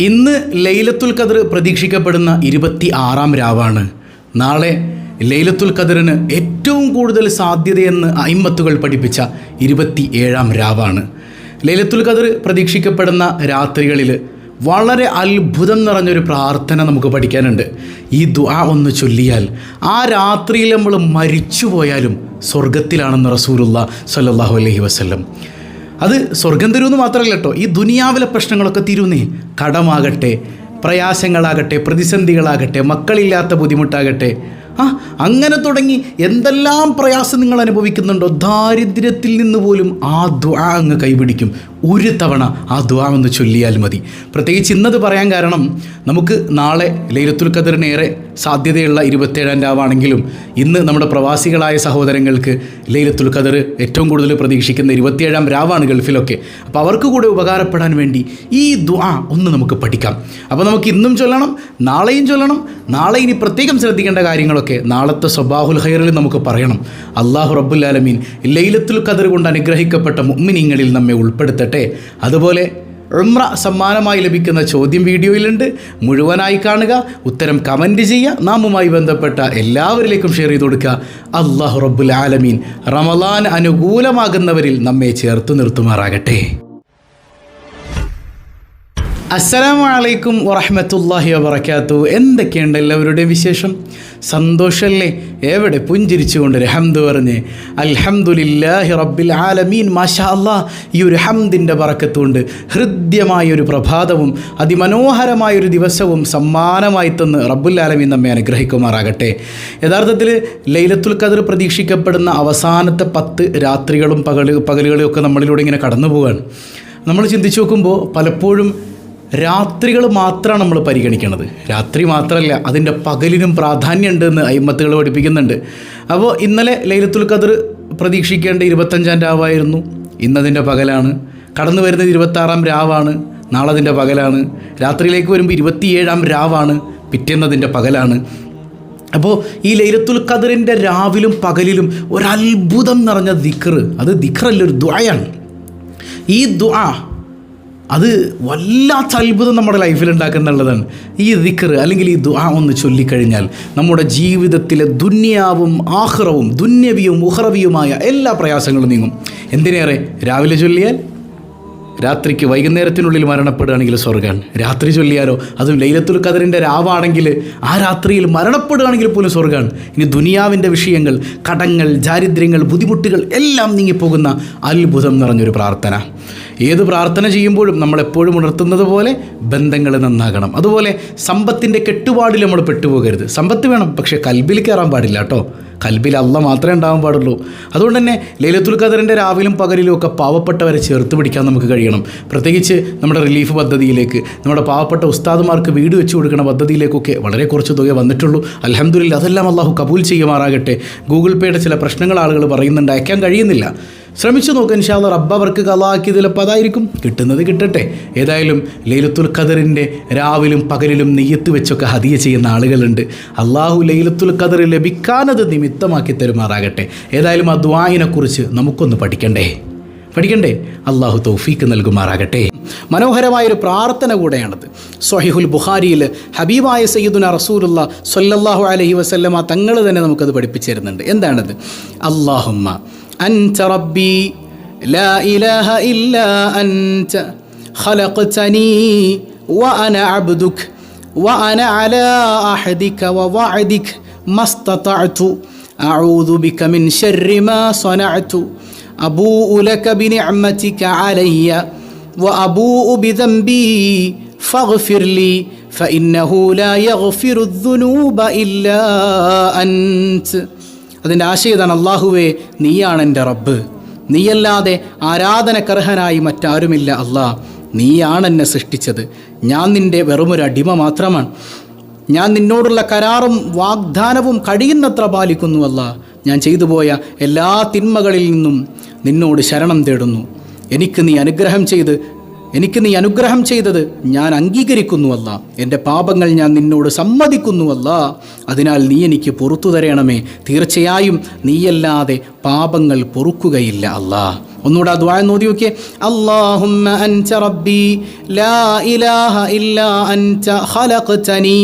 ഇന്ന് ലൈലത്തുൽ ഖദർ പ്രതീക്ഷിക്കപ്പെടുന്ന ഇരുപത്തി ആറാം രാവാണ്. നാളെ ലൈലത്തുൽ ഖദറിന് ഏറ്റവും കൂടുതൽ സാധ്യതയെന്ന് അയിമത്തുകൾ പഠിപ്പിച്ച ഇരുപത്തി ഏഴാം രാവാണ്. ലൈലത്തുൽ ഖദർ പ്രതീക്ഷിക്കപ്പെടുന്ന രാത്രികളിൽ വളരെ അത്ഭുതം നിറഞ്ഞൊരു പ്രാർത്ഥന നമുക്ക് പഠിക്കാനുണ്ട്. ഈ ദുആ ഒന്ന് ചൊല്ലിയാൽ ആ രാത്രിയിൽ നമ്മൾ മരിച്ചു പോയാലും സ്വർഗത്തിലാണെന്ന് റസൂലുള്ള സല്ലാഹു അലൈഹി വസല്ലം. അത് സ്വർഗം തരുമെന്ന് മാത്രമല്ല കേട്ടോ ഈ ദുനിയാവിലെ പ്രശ്നങ്ങളൊക്കെ തീരുന്നേ കടമാകട്ടെ പ്രയാസങ്ങളാകട്ടെ പ്രതിസന്ധികളാകട്ടെ മക്കളില്ലാത്ത ബുദ്ധിമുട്ടാകട്ടെ. ആ അങ്ങനെ തുടങ്ങി എന്തെല്ലാം പ്രയാസം നിങ്ങൾ അനുഭവിക്കുന്നുണ്ടോ? ദാരിദ്ര്യത്തിൽ നിന്ന് പോലും ആ ദ്വാ അങ്ങ് കൈപിടിക്കും. ഒരു തവണ ആ ദ്വാ ഒന്ന് ചൊല്ലിയാൽ മതി. പ്രത്യേകിച്ച് ഇന്നത് പറയാൻ കാരണം നമുക്ക് നാളെ ലൈലത്തുൽ ഖദറിനേറെ സാധ്യതയുള്ള ഇരുപത്തേഴാം രാവാണെങ്കിലും ഇന്ന് നമ്മുടെ പ്രവാസികളായ സഹോദരങ്ങൾക്ക് ലൈലത്തുൽ ഖദർ ഏറ്റവും കൂടുതൽ പ്രതീക്ഷിക്കുന്ന ഇരുപത്തിയേഴാം രാവാണ് ഗൾഫിലൊക്കെ. അപ്പോൾ അവർക്ക് കൂടെ ഉപകാരപ്പെടാൻ വേണ്ടി ഈ ദ്വാ ഒന്ന് നമുക്ക് പഠിക്കാം. അപ്പോൾ നമുക്ക് ഇന്നും ചൊല്ലണം നാളെയും ചൊല്ലണം നാളെ ഇനി പ്രത്യേകം ശ്രദ്ധിക്കേണ്ട കാര്യങ്ങളൊക്കെ നാളത്തെ സ്വബാഹുൽ ഹൈറിൽ നമുക്ക് പറയണം. അള്ളാഹു റബ്ബുല്ലാലമീൻ ലൈലത്തുൽ ഖദർ കൊണ്ട് അനുഗ്രഹിക്കപ്പെട്ട മുമ്മിനിങ്ങളിൽ നമ്മെ ഉൾപ്പെടുത്തട്ടെ. അതുപോലെ ഉമ്ര സമ്മാനമായി ലഭിക്കുന്ന ചോദ്യം വീഡിയോയിലുണ്ട്. മുഴുവനായി കാണുക ഉത്തരം കമന്റ് ചെയ്യുക. നാമുമായി ബന്ധപ്പെട്ട എല്ലാവരിലേക്കും ഷെയർ ചെയ്ത് കൊടുക്കുക. അള്ളാഹു റബ്ബുൽ ആലമീൻ. റമലാൻ അനുകൂലമാകുന്നവരിൽ നമ്മെ ചേർത്ത് നിർത്തുമാറാകട്ടെ. അസ്സലാമു അലൈക്കും വറഹ്മത്തുള്ളാഹി വബറകാത്തു. എന്തൊക്കെയുണ്ട് എല്ലാവരുടെയും വിശേഷം? സന്തോഷമല്ലേ എവിടെ പുഞ്ചിരിച്ചുകൊണ്ട് ഒരു ഹംദ് പറഞ്ഞ് അൽഹംദുലില്ലാഹി റബ്ബിൽ ആലമീൻ. മാഷാ അല്ലാ ഈ ഒരു ഹംദിന്റെ പറക്കത്തുകൊണ്ട് ഹൃദ്യമായൊരു പ്രഭാതവും അതിമനോഹരമായൊരു ദിവസവും സമ്മാനമായി തന്ന് റബ്ബുൽ ആലമീൻ നമ്മെ അനുഗ്രഹിക്കുമാറാകട്ടെ. യഥാർത്ഥത്തിൽ ലൈലത്തുൽ ഖദർ പ്രതീക്ഷിക്കപ്പെടുന്ന അവസാനത്തെ പത്ത് രാത്രികളും പകൽ പകലുകളും ഒക്കെ നമ്മളിലൂടെ ഇങ്ങനെ കടന്നു പോവുകയാണ് നമ്മൾ ചിന്തിച്ചു നോക്കുമ്പോൾ പലപ്പോഴും രാത്രികൾ മാത്രമാണ് നമ്മൾ പരിഗണിക്കുന്നത് രാത്രി മാത്രമല്ല അതിന്റെ പകലിനും പ്രാധാന്യമുണ്ട് എന്ന് അയിമത്തുകൾ പഠിപ്പിക്കുന്നുണ്ട്. അപ്പോൾ ഇന്നലെ ലൈലത്തുൽ ഖദർ പ്രതീക്ഷിക്കേണ്ട ഇരുപത്തഞ്ചാം രാവായിരുന്നു. ഇന്നതിന്റെ പകലാണ്. കടന്നു വരുന്നത് ഇരുപത്താറാം രാവാണ്. നാളെ അതിന്റെ പകലാണ്. രാത്രിയിലേക്ക് വരുമ്പോൾ ഇരുപത്തിയേഴാം രാവാണ്. പിറ്റേന്നതിന്റെ പകലാണ്. അപ്പോൾ ഈ ലൈലത്തുൽ ഖദറിന്റെ രാവിലും പകലിലും ഒരത്ഭുതം നിറഞ്ഞ ദിഖർ അത് ദിക്റല്ല ഒരു ദ്വായാണ് ഈ ദ്വാ അത് വല്ലാത്ത അത്ഭുതം നമ്മുടെ ലൈഫിൽ ഉണ്ടാക്കുന്നുള്ളതാണ് ഈ ദിക്കർ അല്ലെങ്കിൽ ഈ ദുആ ഒന്ന് ചൊല്ലിക്കഴിഞ്ഞാൽ നമ്മുടെ ജീവിതത്തിലെ ദുന്യാവും ആഹ്റവും ദുന്യവിയും ഉഹ്റവിയുമായ എല്ലാ പ്രയാസങ്ങളും നീങ്ങും. എന്തിനേറെ? രാവിലെ ചൊല്ലിയാൽ രാത്രിക്ക് വൈകുന്നേരത്തിനുള്ളിൽ മരണപ്പെടുകയാണെങ്കിൽ സ്വർഗമാണ് രാത്രി ചൊല്ലിയാലോ? അതും ലൈലത്തുൽ കദറിന്റെ രാവാണെങ്കിൽ ആ രാത്രിയിൽ മരണപ്പെടുകയാണെങ്കിൽ പോലും സ്വർഗമാണ് ഇനി ദുനിയാവിന്റെ വിഷയങ്ങൾ കടങ്ങൾ ദാരിദ്ര്യങ്ങൾ ബുദ്ധിമുട്ടുകൾ എല്ലാം നീങ്ങിപ്പോകുന്ന അത്ഭുതം നിറഞ്ഞൊരു പ്രാർത്ഥന. ഏത് പ്രാർത്ഥന ചെയ്യുമ്പോഴും നമ്മൾ എപ്പോഴും ഉണർത്തുന്നത് പോലെ ബന്ധങ്ങൾ നന്നാകണം. അതുപോലെ സമ്പത്തിന്റെ കെട്ടുപാടിൽ നമ്മൾ പെട്ടുപോകരുത്. സമ്പത്ത് വേണം പക്ഷേ കൽബിൽ കയറാൻ പാടില്ല കേട്ടോ. കൽബിൽ അല്ല മാത്രമേ ഉണ്ടാവാൻ പാടുള്ളൂ. അതുകൊണ്ട് തന്നെ ലൈലത്തുൽ ഖദറിന്റെ രാവിലും പകലിലും ഒക്കെ പാവപ്പെട്ടവരെ ചേർത്ത് പിടിക്കാൻ നമുക്ക് കഴിയണം. പ്രത്യേകിച്ച് നമ്മുടെ റിലീഫ് പദ്ധതിയിലേക്ക് നമ്മുടെ പാവപ്പെട്ട ഉസ്താദുമാർക്ക് വീട് വെച്ച് കൊടുക്കുന്ന പദ്ധതിയിലേക്കൊക്കെ വളരെ കുറച്ച് തുക വന്നിട്ടുള്ളൂ. അലഹമ്മദില്ല അതെല്ലാം അള്ളാഹു കബൂൽ ചെയ്യുമാറാകട്ടെ. ഗൂഗിൾ പേയുടെ ചില പ്രശ്നങ്ങൾ ആളുകൾ പറയുന്നുണ്ട് അയക്കാൻ കഴിയുന്നില്ല. ശ്രമിച്ചു നോക്കാൻ ഇൻഷാല്ല റബ്ബ് അവർക്ക് കലാക്കി ചിലപ്പോൾ അതായിരിക്കും. കിട്ടുന്നത് കിട്ടട്ടെ. ഏതായാലും ലൈലത്തുൽ ഖദറിന്റെ രാവിലും പകലിലും നെയ്യത്ത് വെച്ചൊക്കെ ഹതിയ ചെയ്യുന്ന ആളുകളുണ്ട്. അള്ളാഹു ലൈലത്തുൽ ഖദർ ലഭിക്കാനത് നിമിത്തമാക്കി തരുമാറാകട്ടെ. ഏതായാലും ആ ദ്വായിനെക്കുറിച്ച് നമുക്കൊന്ന് പഠിക്കണ്ടേ? പഠിക്കണ്ടേ? അള്ളാഹു തൗഫീക്ക് നൽകുമാറാകട്ടെ. മനോഹരമായൊരു പ്രാർത്ഥന കൂടെയാണത്. സൊഹിഹുൽ ബുഖാരിയിൽ ഹബീബായ സയ്യിദുന റസൂലുള്ള സൊല്ലാഹു അലഹി വസല്ലമ തങ്ങൾ തന്നെ നമുക്കത് പഠിപ്പിച്ചു തരുന്നുണ്ട്. എന്താണത്? അള്ളാഹുമ്മ أنت ربي لا إله إلا أنت خلقتني وأنا عبدك وأنا على عهدك ووعدك ما استطعت. أعوذ بك من شر ما صنعت. أبوء لك بنعمتك علي وأبوء بذنبي فاغفر لي فإنه لا يغفر الذنوب إلا أنت. അതിന്റെ ആശയം ഇതാണ് അള്ളാഹുവേ നീയാണ് എന്റെ റബ്ബ്. നീയല്ലാതെ ആരാധനക്കർഹനായി മറ്റാരുമില്ല അള്ളാ. നീയാണ് എന്നെ സൃഷ്ടിച്ചത്. ഞാൻ നിന്റെ വെറുമൊരു അടിമ മാത്രമാണ്. ഞാൻ നിന്നോടുള്ള കരാറും വാഗ്ദാനവും കഴിയുന്നത്ര പാലിക്കുന്നു അല്ല ഞാൻ ചെയ്തു പോയ എല്ലാ തിന്മകളിൽ നിന്നും നിന്നോട് ശരണം തേടുന്നു. എനിക്ക് നീ അനുഗ്രഹം ചെയ്ത് എനിക്ക് നീ അനുഗ്രഹം ചെയ്തത് ഞാൻ അംഗീകരിക്കുന്നുവല്ല എന്റെ പാപങ്ങൾ ഞാൻ നിന്നോട് സമ്മതിക്കുന്നുവല്ല അതിനാൽ നീ എനിക്ക് പുറത്തു തരണമേ. തീർച്ചയായും നീയല്ലാതെ പാപങ്ങൾ പൊറുക്കുകയില്ല അല്ലാ. ഒന്നുകൂടെ ആ ദ്വായ നോതി നോക്കിയേ അല്ലാഹുമ്മ അൻത റബ്ബി ലാ ഇലാഹ ഇല്ലാ അൻത ഖലഖതനി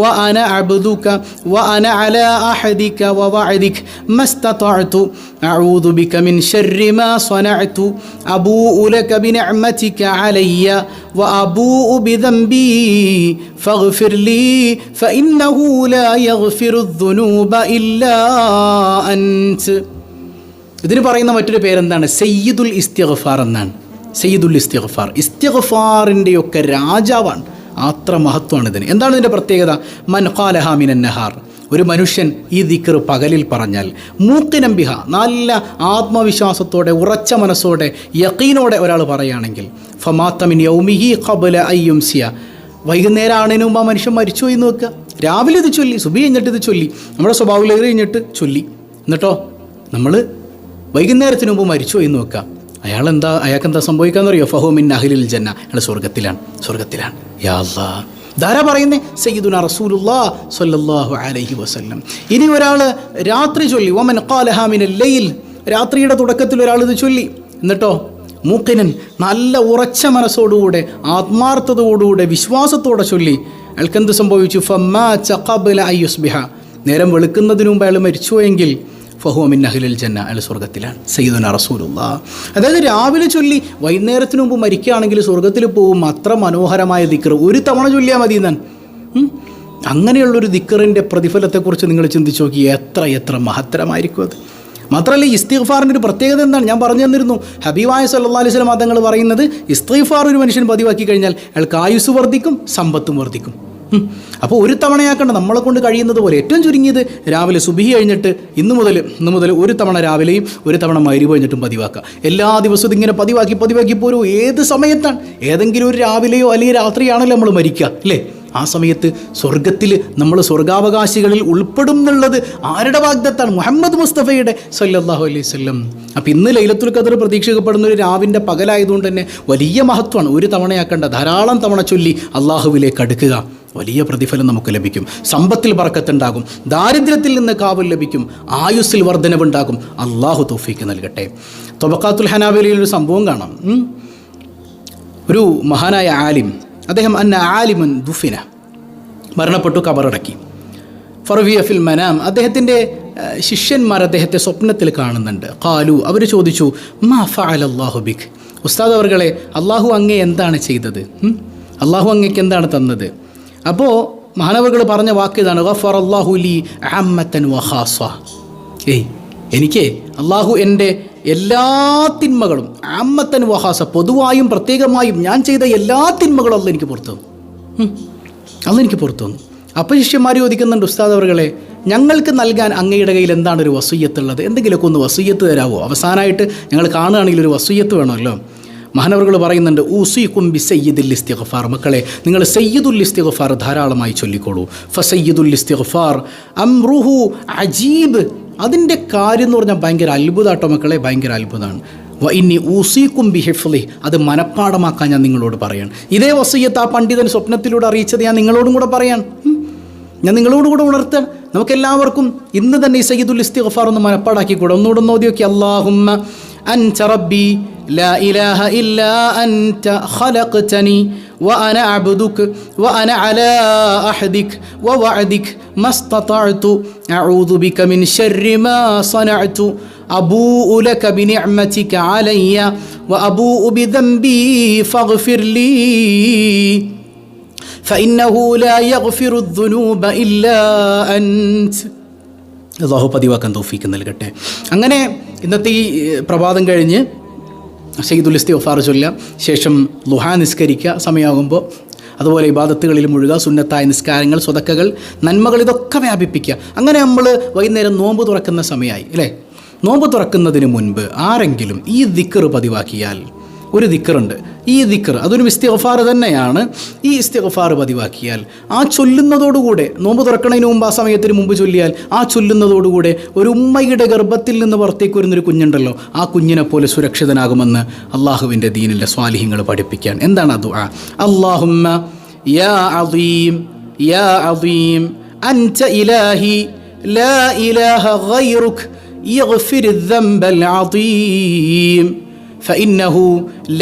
വഅന അബ്ദുക വഅന അലാ അഹദിക വവഅദിക മസ്തതഅതു അഊദു ബിക മിൻ ശർരി മാ സ്വനഅതു അബൂഉ ലക ബിനിഅമതിക അലയ്യ وأبوء بذنبي فاغفر لي فإنه لا يغفر الذنوب إلا أنت ഇതിന് പറയുന്ന മറ്റൊരു പേരെന്താണ്? സയ്യിദുൽ ഇസ്തിഗ്ഫാർ എന്നാണ്. സയ്യിദുൽ ഇസ്തിഗ്ഫാർ. ഇസ്തിഗ്ഫാറിന്റെയൊക്കെ രാജാവാണ്. അത്ര മഹത്വമാണ് ഇതിന്. എന്താണ് ഇതിന്റെ പ്രത്യേകത? മൻ ഖാലഹാമിൻ നഹാർ. ഒരു മനുഷ്യൻ ഈ ദിക്കർ പകലിൽ പറഞ്ഞാൽ മൂക്കിനംബിഹ നല്ല ആത്മവിശ്വാസത്തോടെ ഉറച്ച മനസ്സോടെ യക്കീനോടെ ഒരാൾ പറയുകയാണെങ്കിൽ ഫമാത്തമിൻ യൗമിഹി ഖബല അയ്യുംസിയ വൈകുന്നേരം ആണതിന് മുമ്പ് ആ മനുഷ്യൻ മരിച്ചു പോയി നോക്കുക രാവിലെ ഇത് ചൊല്ലി സുബി കഴിഞ്ഞിട്ട് ഇത് ചൊല്ലി. നമ്മുടെ സ്വഭാവം കഴിഞ്ഞിട്ട് ചൊല്ലി. എന്നിട്ടോ? നമ്മൾ വൈകുന്നേരത്തിന് മുമ്പ് മരിച്ചു എന്ന് നോക്കുക അയാൾ എന്താ അയാൾക്ക് എന്താ സംഭവിക്കാന്നറിയോ ഫഹോമിൻ അഹിലിൽ ജന്ന. അയാൾ സ്വർഗത്തിലാണ് സ്വർഗത്തിലാണ് ധാരാ പറയുന്നേ? സയ്യിദുന റസൂലുല്ലാ സ്വല്ലല്ലാഹു അലൈഹി വസല്ലം. ഇനി ഒരാൾ രാത്രി ചൊല്ലി ഒമൻ ഖാലഹാമിൻ ലൈൽ. രാത്രിയുടെ തുടക്കത്തിൽ ഒരാൾ ഇത് ചൊല്ലി. എന്നിട്ടോ? മൂക്കിനൻ നല്ല ഉറച്ച മനസ്സോടുകൂടെ ആത്മാർത്ഥതയോടുകൂടെ വിശ്വാസത്തോടെ ചൊല്ലി. അയാൾക്ക് എന്ത് സംഭവിച്ചു ഫമ്മാ ചഖബല അയ്യുസ്ബിഹ നേരം വെളുക്കുന്നതിന് മുമ്പ് അയാൾ മരിച്ചുവെങ്കിൽ ഫഹുമിൻ അഹിലിൽ ജന്ന അയാൾ സ്വർഗത്തിലാണ് സയ്യിദുന റസൂലുള്ള. അതായത് രാവിലെ ചൊല്ലി വൈകുന്നേരത്തിന് മുമ്പ് മരിക്കുകയാണെങ്കിൽ സ്വർഗത്തിൽ പോകും അത്ര മനോഹരമായ ദിക്കർ ഒരു തവണ ചൊല്ലിയാൽ മതി എന്നാൻ. അങ്ങനെയുള്ളൊരു ദിക്കറിന്റെ പ്രതിഫലത്തെക്കുറിച്ച് നിങ്ങൾ ചിന്തിച്ച് നോക്കി എത്ര എത്ര മഹത്തരമായിരിക്കും അത്. മാത്രമല്ല ഇസ്തിഗ്ഫാറിന്റെ ഒരു പ്രത്യേകത എന്താണ്? ഞാൻ പറഞ്ഞു തന്നിരുന്നു. ഹബീബായ സല്ലാ അലൈഹി സ്വലം മതങ്ങൾ പറയുന്നത് ഇസ്തിഗ്ഫാർ ഒരു മനുഷ്യൻ പതിവാക്കി കഴിഞ്ഞാൽ അയാൾക്ക് ആയുസ് വർദ്ധിക്കും സമ്പത്തും വർദ്ധിക്കും. അപ്പോൾ ഒരു തവണയാക്കേണ്ട നമ്മളെ കൊണ്ട് കഴിയുന്നത് പോലെ. ഏറ്റവും ചുരുങ്ങിയത് രാവിലെ സുബി കഴിഞ്ഞിട്ട് ഇന്ന് മുതൽ ഇന്ന് മുതൽ ഒരു തവണ രാവിലെയും ഒരു തവണ മൈരി കഴിഞ്ഞിട്ടും പതിവാക്കുക. എല്ലാ ദിവസവും ഇങ്ങനെ പതിവാക്കി പതിവാക്കി പോരൂ. ഏത് സമയത്താണ്? ഏതെങ്കിലും ഒരു രാവിലെയോ അല്ലെങ്കിൽ രാത്രിയാണല്ലോ നമ്മൾ മരിക്കുക അല്ലേ? ആ സമയത്ത് സ്വർഗത്തിൽ നമ്മൾ സ്വർഗാവകാശികളിൽ ഉൾപ്പെടും എന്നുള്ളത് ആരുടെ വാഗ്ദത്താണ്? മുഹമ്മദ് മുസ്തഫയുടെ സല്ലാഹു അലൈഹി വസല്ലം. അപ്പോൾ ഇന്ന് ലൈലത്തുൽ ഖദർ പ്രതീക്ഷിക്കപ്പെടുന്ന ഒരു രാവിന്റെ പകലായതുകൊണ്ട് തന്നെ വലിയ മഹത്വമാണ് ഒരു തവണയാക്കേണ്ട. ധാരാളം തവണ ചൊല്ലി അള്ളാഹുവിലേക്ക് അടുക്കുക. വലിയ പ്രതിഫലം നമുക്ക് ലഭിക്കും. സമ്പത്തിൽ പറക്കത്തുണ്ടാകും ദാരിദ്ര്യത്തിൽ നിന്ന് കാവൽ ലഭിക്കും. ആയുസ്സിൽ വർധനവുണ്ടാകും. അള്ളാഹു തോഫീക്ക് നൽകട്ടെ. തൊബക്കാത്തുൽ ഹനാവേലിയിൽ ഒരു സംഭവം കാണാം. ഒരു മഹാനായ ആലിം അദ്ദേഹം അന്ന ആലിമുൻ ദുഫിന മരണപ്പെട്ടു കബറടക്കി. ഫർവിയ ഫിൽ മനാം അദ്ദേഹത്തിന്റെ ശിഷ്യന്മാർ അദ്ദേഹത്തെ സ്വപ്നത്തിൽ കാണുന്നുണ്ട്. കാലു അവർ ചോദിച്ചു മാ ഫഅൽ അല്ലാഹു ബിഖ് ഉസ്താദ് അവർകളെ അള്ളാഹു അങ്ങേ എന്താണ് ചെയ്തത്? അള്ളാഹു അങ്ങേക്ക് എന്താണ് തന്നത്? അപ്പോൾ മഹാനവകൾ പറഞ്ഞ വാക്ക് ഇതാണ് ഗഫർ അള്ളാഹു ലി അമ്മത്തൻ വഹാസ ഏയ് എനിക്ക് അള്ളാഹു എന്റെ എല്ലാ തിന്മകളും അമ്മത്തൻ വഹാസ പൊതുവായും പ്രത്യേകമായും ഞാൻ ചെയ്ത എല്ലാ തിന്മകളും അല്ല എനിക്ക് പുറത്തു തന്നു. അന്ന് എനിക്ക് പുറത്തു വന്നു അപ്പോൾ ശിഷ്യന്മാർ ചോദിക്കുന്നുണ്ട് ഉസ്താദ് അവർകളെ ഞങ്ങൾക്ക് നൽകാൻ അങ്ങയുടെ കയ്യിൽ എന്താണ് ഒരു വസൂയത്തുള്ളത് എന്തെങ്കിലുമൊക്കെ ഒന്ന് വസൂയത്ത് തരാമോ അവസാനമായിട്ട് ഞങ്ങൾ കാണുകയാണെങ്കിൽ ഒരു വസൂയത്ത് വേണമല്ലോ. മഹാനവറുകൾ പറയുന്നുണ്ട് ഊസി കുംബി സയ്യിദുൽ ഇസ്തിഗ്ഫാർ. മക്കളെ നിങ്ങൾ സയ്യിദുൽ ഇസ്തിഗ്ഫാർ ധാരാളമായി ചൊല്ലിക്കോളൂ. ഫ ഫസയ്യിദുൽ ഇസ്തിഗ്ഫാർ അംറുഹു അജീബ്. അതിന്റെ കാര്യം എന്ന് പറഞ്ഞാൽ ഭയങ്കര അത്ഭുതാട്ടോ മക്കളെ ഭയങ്കര അത്ഭുതമാണ് ഇനി ഊസീക്കും ബിഹിഫ്ലി. അത് മനഃപ്പാടമാക്കാൻ ഞാൻ നിങ്ങളോട് പറയാണ്. ഇതേ വസയ്യത്ത് ആ പണ്ഡിതൻ സ്വപ്നത്തിലൂടെ അറിയിച്ചത് ഞാൻ നിങ്ങളോടും കൂടെ പറയാൻ ഞാൻ നിങ്ങളോട് കൂടെ ഉണർത്താൻ നമുക്കെല്ലാവർക്കും ഇന്ന് തന്നെ ഈ സയ്യിദുൽ ഇസ്തിഗ്ഫാർ ഒന്ന് മനപ്പാടാക്കി കൂടെ ഒന്നുകൂടെ ഒന്ന് അള്ളാഹുമ്മ അൻ റബ്ബി لا إله إلا أنت خلقتني وأنا عبدك وأنا على أحدك ووعدك ما استطعت أعوذ بك من شر ما صنعت أبوء لك بنعمتك علي وأبوء بذنبي فاغفر لي فإنه لا يغفر الذنوب إلا أنت അള്ളാഹു പതിവാക്കാൻ തോഫീക്ക് നൽകട്ടെ അങ്ങനെ ഇന്നത്തെ ഈ ഏഹ്, പ്രഭാതം കഴിഞ്ഞ് ഷെയ്ദുൽ ഇസ്തിഫാർ ചൊല്ല ശേഷം ലുഹാ നിസ്കരിക്കുക സമയമാകുമ്പോൾ അതുപോലെ ഇബാദത്തുകളിൽ മുഴുക സുന്നത്തായ നിസ്കാരങ്ങൾ സ്വതക്കകൾ നന്മകൾ ഇതൊക്കെ വ്യാപിപ്പിക്കുക. അങ്ങനെ നമ്മൾ വൈകുന്നേരം നോമ്പ് തുറക്കുന്ന സമയമായി അല്ലേ? നോമ്പ് തുറക്കുന്നതിന് മുൻപ് ആരെങ്കിലും ഈ ദിക്കറ് പതിവാക്കിയാൽ ഒരു ദിക്കറുണ്ട് ഈ ദിക്കർ അതൊരു ഇസ്തിഗ്ഫാർ തന്നെയാണ് ഈ ഇസ്തിഗ്ഫാർ പതിവാക്കിയാൽ ആ ചൊല്ലുന്നതോടുകൂടെ നോമ്പ് തുറക്കണതിന് മുമ്പ് ആ സമയത്തിന് മുമ്പ് ചൊല്ലിയാൽ ആ ചൊല്ലുന്നതോടുകൂടെ ഒരു ഉമ്മയുടെ ഗർഭത്തിൽ നിന്ന് പുറത്തേക്ക് വരുന്നൊരു കുഞ്ഞുണ്ടല്ലോ ആ കുഞ്ഞിനെ പോലെ സുരക്ഷിതനാകുമെന്ന് അള്ളാഹുവിൻ്റെ ദീനിലെ സ്വാലിഹ്യങ്ങൾ പഠിപ്പിക്കാൻ എന്താണ് അത് അള്ളാഹുമ്മ യാ അദീം യാ അദീം അൻത ഇലാഹി لا إله غيرك يغفر الذنب العظيم فإنه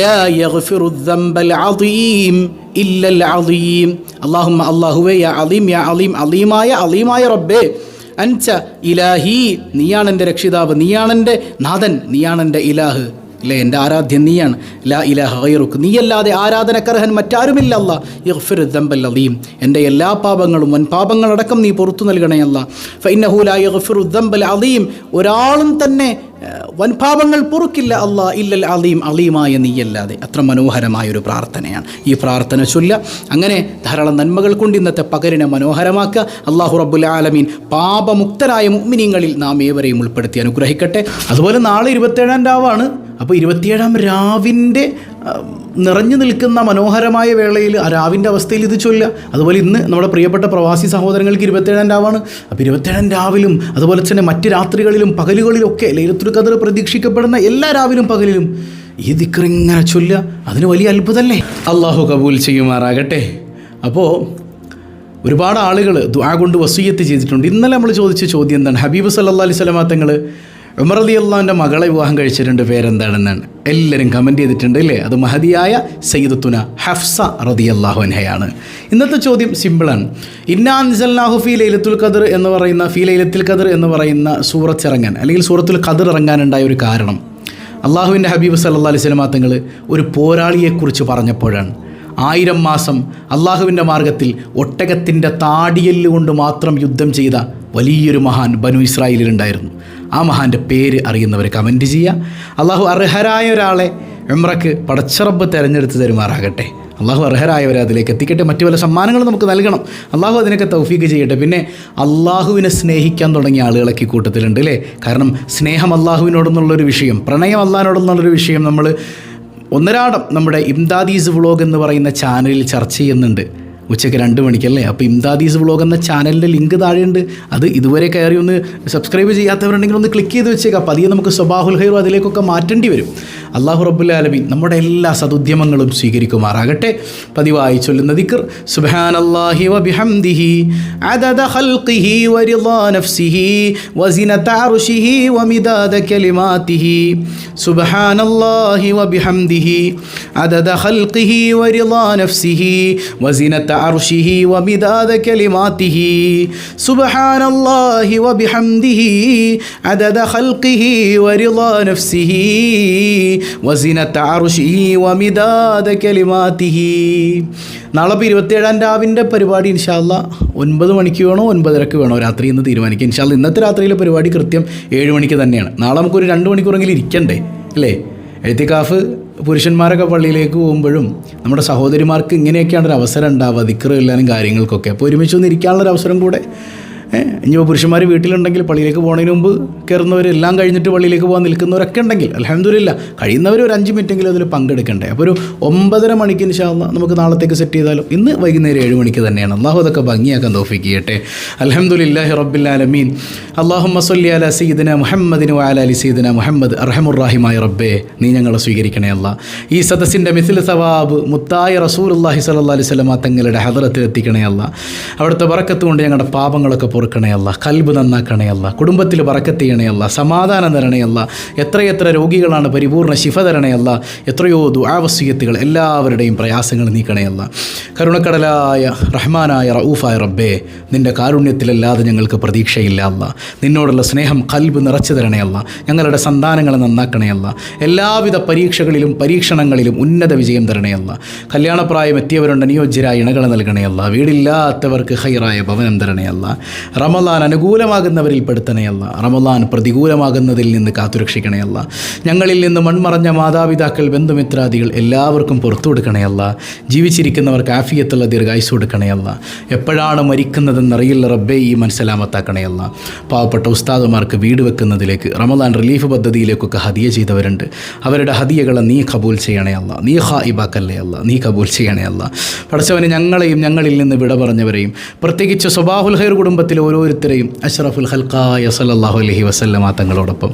لا يغفر الذنب العظيم إلا العظيم. اللهم الله يا عظيم يا عظيم عظيما يا عظيما يا ربي അൻച ഇലാഹി നീയാണ് എന്റെ രക്ഷിതാവ് നീയാണ് എന്റെ നാഥൻ നീയാണ് എന്റെ ഇലാഹ്. അല്ലേ എന്റെ ആരാധ്യൻ നീയാണ്. ലാ ഇലാഹ ഗൈറുക്ക് നീയല്ലാതെ ആരാധനക്കർഹൻ മറ്റാരുമില്ല അല്ല. ഇഹ്ഫിർ ദംബൽ അലീം. എന്റെ എല്ലാ പാപങ്ങളും വൻ പാപങ്ങളടക്കം നീ പുറത്തു നൽകണേ അല്ല. ഫൈനഹു ലാ ഇഹ്ഫിർ ദംബൽ അലീം. ഒരാളും തന്നെ വൻപാപങ്ങൾ പൊറുക്കില്ല അള്ളാ ഇല്ലൽ അലീം അലീമായ നീയല്ലാതെ. അത്ര മനോഹരമായ ഒരു പ്രാർത്ഥനയാണ്. ഈ പ്രാർത്ഥന ചൊല്ല അങ്ങനെ ധാരാളം നന്മകൾ കൊണ്ട് ഇന്നത്തെ പകരിനെ മനോഹരമാക്കുക. അള്ളാഹു റബ്ബുൽ ആലമീൻ പാപമുക്തരായ മുഗ്മിനിങ്ങളിൽ നാം ഏവരെയും ഉൾപ്പെടുത്തി അനുഗ്രഹിക്കട്ടെ. അതുപോലെ നാളെ ഇരുപത്തേഴാം രാവാണ്. അപ്പോൾ ഇരുപത്തിയേഴാം രാവിന്റെ നിറഞ്ഞു നിൽക്കുന്ന മനോഹരമായ വേളയിൽ ആ രാവിന്റെ അവസ്ഥയിൽ ഇത് ചൊല്ല അതുപോലെ ഇന്ന് നമ്മുടെ പ്രിയപ്പെട്ട പ്രവാസി സഹോദരങ്ങൾക്ക് ഇരുപത്തേഴാം രാവാണ്. അപ്പോൾ ഇരുപത്തേഴാം രാവിലും അതുപോലെ തന്നെ മറ്റ് രാത്രികളിലും പകലുകളിലൊക്കെ ലൈലത്തുൽ ഖദർ പ്രതീക്ഷിക്കപ്പെടുന്ന എല്ലാ രാവിലും പകലിലും ഈ ദിക്കറിങ്ങനെ ചൊല്ല അതിന് വലിയ അത്ഭുതമല്ലേ? അള്ളാഹു കബൂൽ ചെയ്യുമാറാകട്ടെ. അപ്പോൾ ഒരുപാട് ആളുകൾ ദുആ കൊണ്ട് വസൂയത്ത് ചെയ്തിട്ടുണ്ട്. ഇന്നലെ നമ്മൾ ചോദിച്ച ചോദ്യം എന്താണ്? ഹബീബ് സല്ലാ അലൈഹി തങ്ങൾ ഉമർ അലി അള്ളാഹിന്റെ മകളെ വിവാഹം കഴിച്ചിട്ടുണ്ട് പേരെന്താണെന്നാണ് എല്ലാവരും കമന്റ് ചെയ്തിട്ടുണ്ട് അല്ലേ? അത് മഹതിയായ സയ്യിദത്തുന ഹഫ്സ റതി അള്ളാഹു അൻഹയാണ്. ഇന്നത്തെ ചോദ്യം സിമ്പിളാണ് ഇന്നാ അൻസല്ലാഹു ഫി ലൈലത്തുൽ ഖദർ എന്ന് പറയുന്ന ഫി ലൈലത്തുൽ ഖദർ എന്ന് പറയുന്ന സൂറത്ത് ഇറങ്ങാൻ അല്ലെങ്കിൽ സൂറത്തുൽ ഖദർ ഇറങ്ങാനുണ്ടായ ഒരു കാരണം. അള്ളാഹുവിന്റെ ഹബീബ് സല്ലാ അലൈഹി തങ്ങൾ ഒരു പോരാളിയെക്കുറിച്ച് പറഞ്ഞപ്പോഴാണ്. ആയിരം മാസം അള്ളാഹുവിന്റെ മാർഗത്തിൽ ഒട്ടകത്തിന്റെ താടിയല്ലുകൊണ്ട് മാത്രം യുദ്ധം ചെയ്ത വലിയൊരു മഹാൻ ബനു ഇസ്രായേലിലുണ്ടായിരുന്നു. ആ മഹാന്റെ പേര് അറിയുന്നവർ കമന്റ് ചെയ്യുക. അള്ളാഹു അർഹരായ ഒരാളെ എമ്രക്ക് പടച്ചറബ് തിരഞ്ഞെടുത്ത് തരുമാറാകട്ടെ. അള്ളാഹു അർഹരായവരെ അതിലേക്ക് എത്തിക്കട്ടെ. മറ്റു പല സമ്മാനങ്ങളും നമുക്ക് നൽകണം. അള്ളാഹു അതിനൊക്കെ തൗഫീക്ക് ചെയ്യട്ടെ. പിന്നെ അള്ളാഹുവിനെ സ്നേഹിക്കാൻ തുടങ്ങിയ ആളുകളൊക്കെ കൂട്ടത്തിലുണ്ട് അല്ലേ? കാരണം സ്നേഹം അള്ളാഹുവിനോടെന്നുള്ളൊരു വിഷയം പ്രണയം അള്ളാഹിനോടെന്നുള്ളൊരു വിഷയം നമ്മൾ ഒന്നരാടം നമ്മുടെ ഇംദാദീസ് വ്ളോഗ് എന്ന് പറയുന്ന ചാനലിൽ ചർച്ച ചെയ്യുന്നുണ്ട്. ഉച്ചയ്ക്ക് രണ്ട് മണിക്കല്ലേ? അപ്പോൾ ഇംദാദീസ് വ്ളോഗ് എന്ന ചാനലിന്റെ ലിങ്ക് താഴെയുണ്ട്. അത് ഇതുവരെ കയറി ഒന്ന് സബ്സ്ക്രൈബ് ചെയ്യാത്തവരുണ്ടെങ്കിൽ ഒന്ന് ക്ലിക്ക് ചെയ്ത് വെച്ചേക്കാം. പതിയെ നമുക്ക് സ്വബാഹുൽ ഹൈറോ അതിലേക്കൊക്കെ മാറ്റേണ്ടി വരും. അള്ളാഹു റബ്ബുൽ നമ്മുടെ എല്ലാ സതുദ്യമങ്ങളും സ്വീകരിക്കുമാറാകട്ടെ. പതിവായി ചൊല്ലുന്ന ദിക്കർ സുബ്ഹാനല്ലാഹി വബിഹംദിഹി അദദ ഖൽഖിഹി വരിളാ നഫ്സിഹി അർശിഹി വമിദാദ കലിമാതിഹി സുബ്ഹാനല്ലാഹി വബിഹംദിഹി അദദ ഖൽഖിഹി വരിളാ നഫ്സിഹി അർശിഹി വമിദാദ കലിമാതിഹി സുബ്ഹാനല്ലാഹി വബിഹംദിഹി അദദ ഖൽഖിഹി വരിളാ നഫ്സിഹി വസിനത്ത അറുഷി വമിതാദ കലിമാതിഹി നാളെ ഇപ്പോൾ ഇരുപത്തിയേഴാം രാവിന്റെ പരിപാടി ഇൻഷാല്ല ഒൻപത് മണിക്ക് വേണോ ഒൻപതരക്ക് വേണോ രാത്രി എന്ന് തീരുമാനിക്കുക. ഇൻഷാല്ല ഇന്നത്തെ രാത്രിയിലെ പരിപാടി കൃത്യം ഏഴ് മണിക്ക് തന്നെയാണ്. നാളെ നമുക്കൊരു രണ്ട് മണിക്കൂറെങ്കിലും ഇരിക്കണ്ടേ? അല്ലേ? എത്തിക്കാഫ് പുരുഷന്മാരൊക്കെ പള്ളിയിലേക്ക് പോകുമ്പോഴും നമ്മുടെ സഹോദരിമാർക്ക് ഇങ്ങനെയൊക്കെയാണ് ഒരു അവസരം ഉണ്ടാവുക ദിക്കറും കാര്യങ്ങൾക്കൊക്കെ. അപ്പോൾ ഒരുമിച്ച് ഒന്ന് ഇരിക്കാനുള്ളൊരു അവസരം കൂടെ ഇനിയിപ്പോൾ പുരുഷന്മാർ വീട്ടിലുണ്ടെങ്കിൽ പള്ളിയിലേക്ക് പോകുന്നതിന് മുമ്പ് കയറുന്നവർ എല്ലാം കഴിഞ്ഞിട്ട് പള്ളിയിലേക്ക് പോകാൻ നിൽക്കുന്നവരൊക്കെ ഉണ്ടെങ്കിൽ അലഹമില്ല കഴിയുന്നവർ ഒരു അഞ്ച് മിനിറ്റെങ്കിലും അതിൽ പങ്കെടുക്കണ്ടേ? അപ്പോൾ ഒരു ഒമ്പതര മണിക്ക് ഇൻഷാല്ല നമുക്ക് നാളത്തേക്ക് സെറ്റ് ചെയ്താലും ഇന്ന് വൈകുന്നേരം ഏഴ് മണിക്ക് തന്നെയാണ്. അള്ളാഹു അതൊക്കെ ഭംഗിയാക്കാൻ തോഫിക്ക് ചെയ്യട്ടെ അലഹമുല്ലാഹി റബ്ബില്ലാലമീൻ അള്ളാഹു മസൊല്ലി അല സീദന മുഹമ്മദിന് വാല അലി സീദന മുഹമ്മദ്. അറഹമുറാഹിമായ റബ്ബേ നീ ഞങ്ങളെ സ്വീകരിക്കണേ അല്ല. ഈ സദസ്സിന്റെ മിസിൽ സവാബ് മുത്തായ റസൂൽ അള്ളാഹി സല്ലാ അലൈഹി സ്വലമ തങ്ങളുടെ ഹദറത്തിൽ എത്തിക്കണേ അല്ല. അവിടുത്തെ വറക്കത്ത് കൊണ്ട് ഞങ്ങളുടെ പാപങ്ങളൊക്കെ പൊറുക്കണേ അല്ല കൽബ് നന്നാക്കണയല്ല കുടുംബത്തിൽ പറക്കത്തിയണയല്ല സമാധാനം തരണയല്ല എത്രയെത്ര രോഗികളാണ് പരിപൂർണ ശിഫ തരണയല്ല എത്രയോ ദുരാവസ്യത്തുകൾ എല്ലാവരുടെയും പ്രയാസങ്ങൾ നീക്കണയല്ല കരുണക്കടലായ റഹ്മാനായ റഊഫായ റബ്ബേ നിന്റെ കാരുണ്യത്തിലല്ലാതെ ഞങ്ങൾക്ക് പ്രതീക്ഷയില്ല അല്ല. നിന്നോടുള്ള സ്നേഹം കൽബ് നിറച്ചു തരണയല്ല ഞങ്ങളുടെ സന്താനങ്ങളെ നന്നാക്കണയല്ല എല്ലാവിധ പരീക്ഷകളിലും പരീക്ഷണങ്ങളിലും ഉന്നത വിജയം തരണയല്ല കല്യാണപ്രായം എത്തിയവരുണ്ട് അനുയോജ്യരായ ഇണകൾ നൽകണയല്ല വീടില്ലാത്തവർക്ക് ഹൈറായ ഭവനം തരണയല്ല റമലാൻ അനുകൂലമാകുന്നവരിൽ പെടുത്തണേ അല്ല. റമലാൻ പ്രതികൂലമാകുന്നതിൽ നിന്ന് കാത്തുരക്ഷിക്കണേ അല്ല. ഞങ്ങളിൽ നിന്ന് മൺമറഞ്ഞ മാതാപിതാക്കൾ ബന്ധുമിത്രാദികൾ എല്ലാവർക്കും പുറത്തു കൊടുക്കണേ അല്ല. ജീവിച്ചിരിക്കുന്നവർക്ക് ആഫിയത്തുള്ള ദീർഘായുസ് കൊടുക്കണേ അല്ല. എപ്പോഴാണ് മരിക്കുന്നതെന്നറിയില്ല റബ്ബേ ഈ മനസ്സലാമത്താക്കണേ അല്ല. പാവപ്പെട്ട ഉസ്താദുമാർക്ക് വീട് വെക്കുന്നതിലേക്ക് റമദാൻ റിലീഫ് പദ്ധതിയിലേക്കൊക്കെ ഹദിയ ചെയ്തവരുണ്ട്. അവരുടെ ഹദിയകളെ നീ കബൂൽ ചെയ്യണേ നീ നീ ഹായിബാക്കല്ലേ അല്ല. നീ കബൂൽ ചെയ്യണേ അല്ല. പഠിച്ചവന് ഞങ്ങളെയും ഞങ്ങളിൽ നിന്ന് വിട പറഞ്ഞവരെയും പ്രത്യേകിച്ച് സ്വബാഹുൽ ഹൈർ കുടുംബത്തിലെ ഓരോരുത്തരെയും അഷ്റഫുൽ ഹൽക്കായ സല്ലാഹു അലൈഹി വസല്ലമ തങ്ങളോടൊപ്പം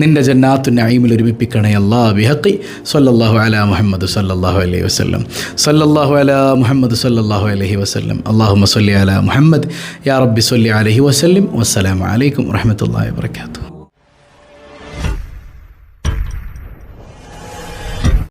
നിന്റെ ജന്നാത്തു നഈമിൽ ഒരുമിപ്പിക്കണേ അല്ലാ ബിഹക്കി സല്ലല്ലാഹു അല മുഹമ്മദ് സല്ലല്ലാഹു അലൈഹി വസല്ലം. സല്ലല്ലാഹു അല മുഹമ്മദ് സല്ലല്ലാഹു അലൈഹി വസല്ലം. അള്ളാഹു സല്ലി അല മുഹമ്മദ്. യാ റബ്ബി സല്ലി അലഹി വസല്ലം. വസ്സലാമലൈക്കും വറഹ്മത്തുള്ളാഹി വബറകാതുഹു.